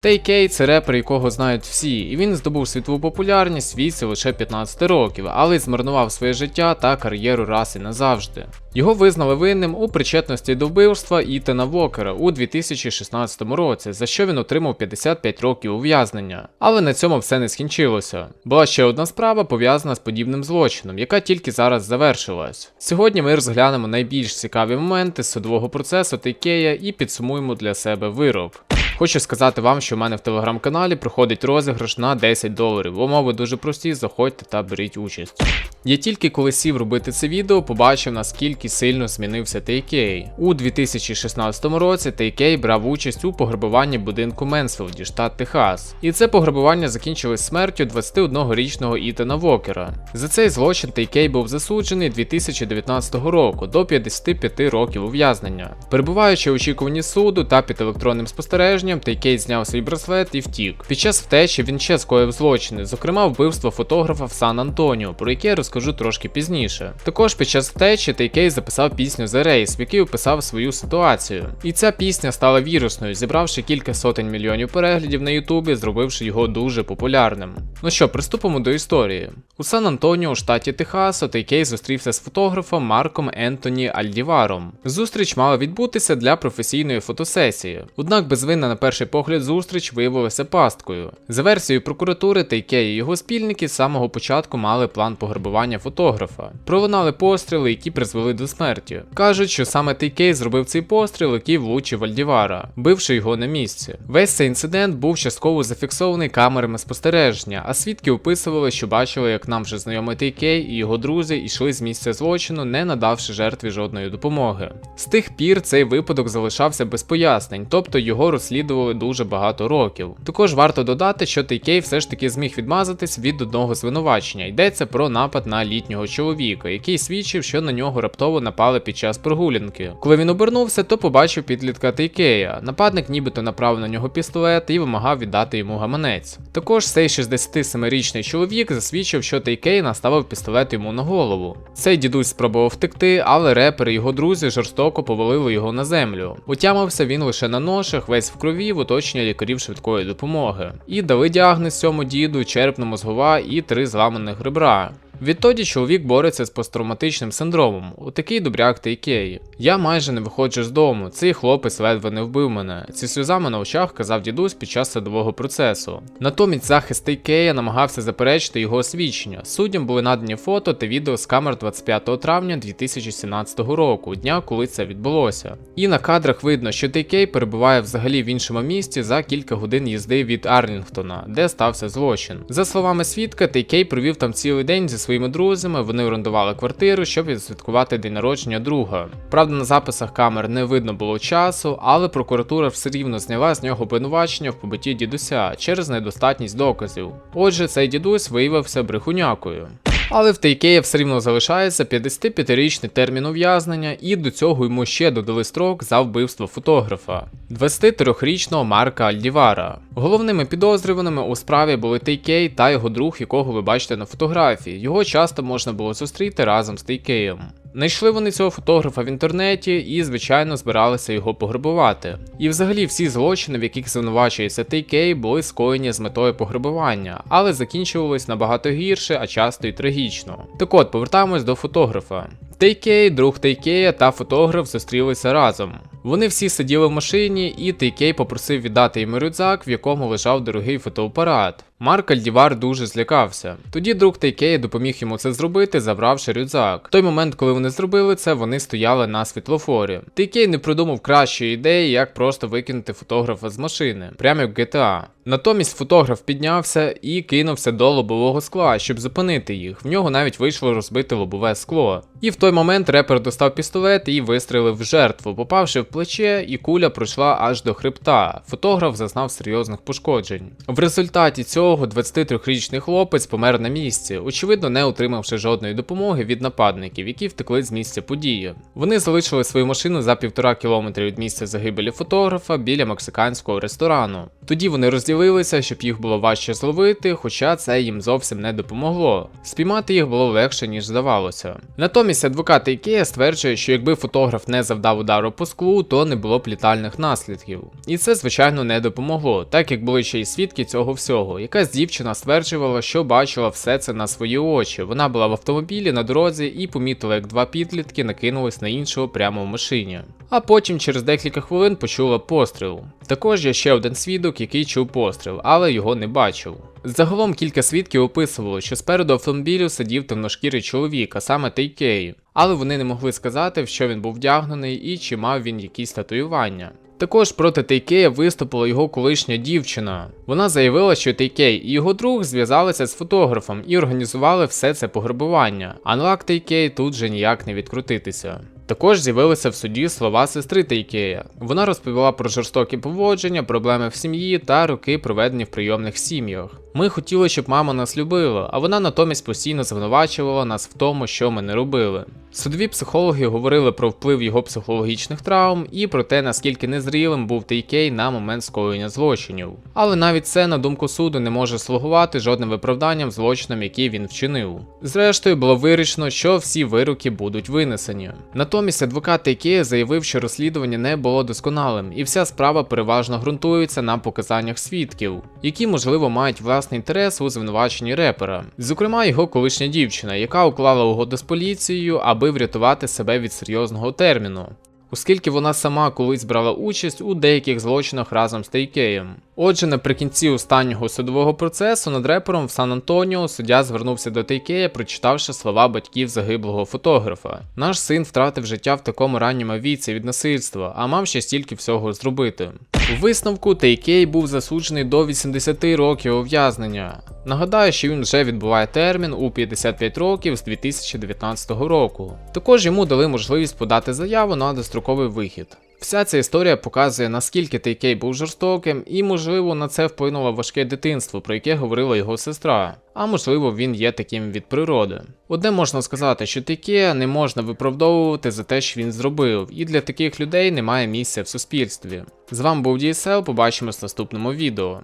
Тейкей це репер, якого знають всі, і він здобув світову популярність в віці лише 15 років, але й змарнував своє життя та кар'єру раз і назавжди. Його визнали винним у причетності до вбивства Ітана Вокера у 2016 році, за що він отримав 55 років ув'язнення. Але на цьому все не скінчилося. Була ще одна справа пов'язана з подібним злочином, яка тільки зараз завершилась. Сьогодні ми розглянемо найбільш цікаві моменти судового процесу Тейкея і підсумуємо для себе вирок. Хочу сказати вам, що в мене в телеграм-каналі проходить розіграш на 10 доларів. Умови дуже прості, заходьте та беріть участь. Я тільки коли сів робити це відео, побачив наскільки сильно змінився Тейкей. У 2016 році Тейкей брав участь у пограбуванні будинку Менсфілді, штат Техас. І це пограбування закінчилось смертю 21-річного Ітана Вокера. За цей злочин Тейкей був засуджений 2019 року до 55 років ув'язнення. Перебуваючи очікуванні суду та під електронним спостереженням, Тейкей зняв свій браслет і втік. Під час втечі він ще скоїв злочини, зокрема вбивство фотографа в Сан Антоніо, про яке я розкажу трошки пізніше. Також під час втечі Тейкей записав пісню The Race, в якій описав свою ситуацію. І ця пісня стала вірусною, зібравши кілька сотень мільйонів переглядів на Ютубі, зробивши його дуже популярним. Ну що, приступимо до історії. У Сан Антоніо, штаті Техасу, Тейкей зустрівся з фотографом Марком Ентоні Альдіваром. Зустріч мала відбутися для професійної фотосесії. Однак безвинна на перший погляд зустріч виявилася пасткою. За версією прокуратури, Тейкей і його спільники з самого початку мали план пограбування фотографа. Пролунали постріли, які призвели до смерті. Кажуть, що саме Тейкей зробив цей постріл, який влучив Альдівара, бивши його на місці. Весь цей інцидент був частково зафіксований камерами спостереження, а свідки описували, що бачили, як нам вже знайомий Тейкей і його друзі йшли з місця злочину, не надавши жертві жодної допомоги. З тих пір цей випадок залишався без пояснень, тобто його розслідували дуже багато років. Також варто додати, що Тейкей все ж таки зміг відмазатись від одного звинувачення. Йдеться про напад на літнього чоловіка, який свідчив, що на нього раптово напали під час прогулянки. Коли він обернувся, то побачив підлітка Тейкея. Нападник нібито направив на нього пістолет і вимагав віддати йому гаманець. Також цей 67-річний чоловік засвідчив, що Тейкей наставив пістолет йому на голову. Цей дідусь спробував втекти, але репер і його друзі жорстоко повалили його на землю. Утямився він лише на ношах, весь в крові в оточення лікарів швидкої допомоги. І дали діагноз цьому діду черепно-мозгова і три зламаних ребра. Відтоді чоловік бореться з посттравматичним синдромом, у такий добряк та Ікеї. Я майже не виходжу з дому, цей хлопець ледве не вбив мене. Зі сльозами на очах казав дідусь під час садового процесу. Натомість захист Ікея намагався заперечити його свідчення. Суддям були надані фото та відео з камер 25 травня 2017 року, дня, коли це відбулося. І на кадрах видно, що Тейкей перебуває взагалі в іншому місці за кілька годин їзди від Арлінгтона, де стався злочин. За словами свідка, Тейкей провів там цілий день зі своїми друзями, вони орендували квартиру, щоб відсвяткувати день народження друга. Правда, на записах камер не видно було часу, але прокуратура все рівно зняла з нього обвинувачення в побитті дідуся через недостатність доказів. Отже, цей дідусь виявився брехунякою. Але в Тейкея все рівно залишається 55-річний термін ув'язнення, і до цього йому ще додали строк за вбивство фотографа 23-річного Марка Альдівара. Головними підозрюваними у справі були Тейкей та його друг, якого ви бачите на фотографії. Його часто можна було зустріти разом з Тейкеєм. Знайшли вони цього фотографа в інтернеті і, звичайно, збиралися його пограбувати. І взагалі всі злочини, в яких звинувачується Тейкей, були скоєні з метою пограбування, але закінчувались набагато гірше, а часто й трагічно. Так от, повертаємось до фотографа. Тейкей, друг Тейкея та фотограф зустрілися разом. Вони всі сиділи в машині, і Тейкей попросив віддати йому рюкзак, в якому лежав дорогий фотоапарат. Марк Альдівар дуже злякався. Тоді друг Тейкея допоміг йому це зробити, забравши рюкзак. В той момент, коли вони зробили це, вони стояли на світлофорі. Тейкей не придумав кращої ідеї, як просто викинути фотографа з машини, прямо як GTA. Натомість фотограф піднявся і кинувся до лобового скла, щоб зупинити їх. В нього навіть вийшло розбити лобове скло. І в той момент репер достав пістолет і вистрелив в жертву, попавши в плече, і куля пройшла аж до хребта. Фотограф зазнав серйозних пошкоджень. В результаті цього 23-річний хлопець помер на місці, очевидно, не отримавши жодної допомоги від нападників, які втекли з місця події. Вони залишили свою машину за півтора кілометри від місця загибелі фотографа біля мексиканського ресторану. Тоді вони розділили з'явилися, щоб їх було важче зловити, хоча це їм зовсім не допомогло. Спіймати їх було легше, ніж здавалося. Натомість адвокат Ікея стверджує, що якби фотограф не завдав удару по склу, то не було б літальних наслідків. І це, звичайно, не допомогло, так як були ще й свідки цього всього. Якась дівчина стверджувала, що бачила все це на свої очі. Вона була в автомобілі на дорозі і помітила, як два підлітки накинулись на іншого прямо в машині. А потім через декілька хвилин почула постріл. Також є ще один свідок, який чув постріл, але його не бачив. Загалом кілька свідків описувало, що спереду автомобілю сидів темношкірий чоловік, а саме Тейкей, але вони не могли сказати, в що він був вдягнений і чи мав він якісь татуювання. Також проти Тейкея виступила його колишня дівчина. Вона заявила, що Тейкей і його друг зв'язалися з фотографом і організували все це пограбування. Анлак Тейкей тут же ніяк не відкрутитися. Також з'явилися в суді слова сестри Тейкея. Вона розповіла про жорстокі поводження, проблеми в сім'ї та роки, проведені в прийомних сім'ях. Ми хотіли, щоб мама нас любила, а вона натомість постійно звинувачувала нас в тому, що ми не робили. Судові психологи говорили про вплив його психологічних травм і про те, наскільки незрілим був Тейкей на момент скоєння злочинів. Але навіть це, на думку суду, не може слугувати жодним виправданням злочинам, які він вчинив. Зрештою, було вирішено, що всі вироки будуть винесені. Натомість адвокат Тейкея заявив, що розслідування не було досконалим, і вся справа переважно ґрунтується на показаннях свідків, які, можливо, мають власний інтерес у звинуваченні репера. Зокрема, його колишня дівчина, яка уклала угоду з поліцією, аби врятувати себе від серйозного терміну. Оскільки вона сама колись брала участь у деяких злочинах разом з Тейкеєм. Отже, наприкінці останнього судового процесу над репером в Сан-Антоніо суддя звернувся до Тейкея, прочитавши слова батьків загиблого фотографа. Наш син втратив життя в такому ранньому віці від насильства, а мав ще стільки всього зробити. У висновку Тейкей був засуджений до 80 років ув'язнення. Нагадаю, що він вже відбуває термін у 55 років з 2019 року. Також йому дали можливість подати заяву на достроковий вихід. Вся ця історія показує, наскільки Тейкей був жорстоким, і, можливо, на це вплинуло важке дитинство, про яке говорила його сестра. А можливо, він є таким від природи. Одне можна сказати, що Тейкея не можна виправдовувати за те, що він зробив, і для таких людей немає місця в суспільстві. З вами був DSL, побачимось в наступному відео.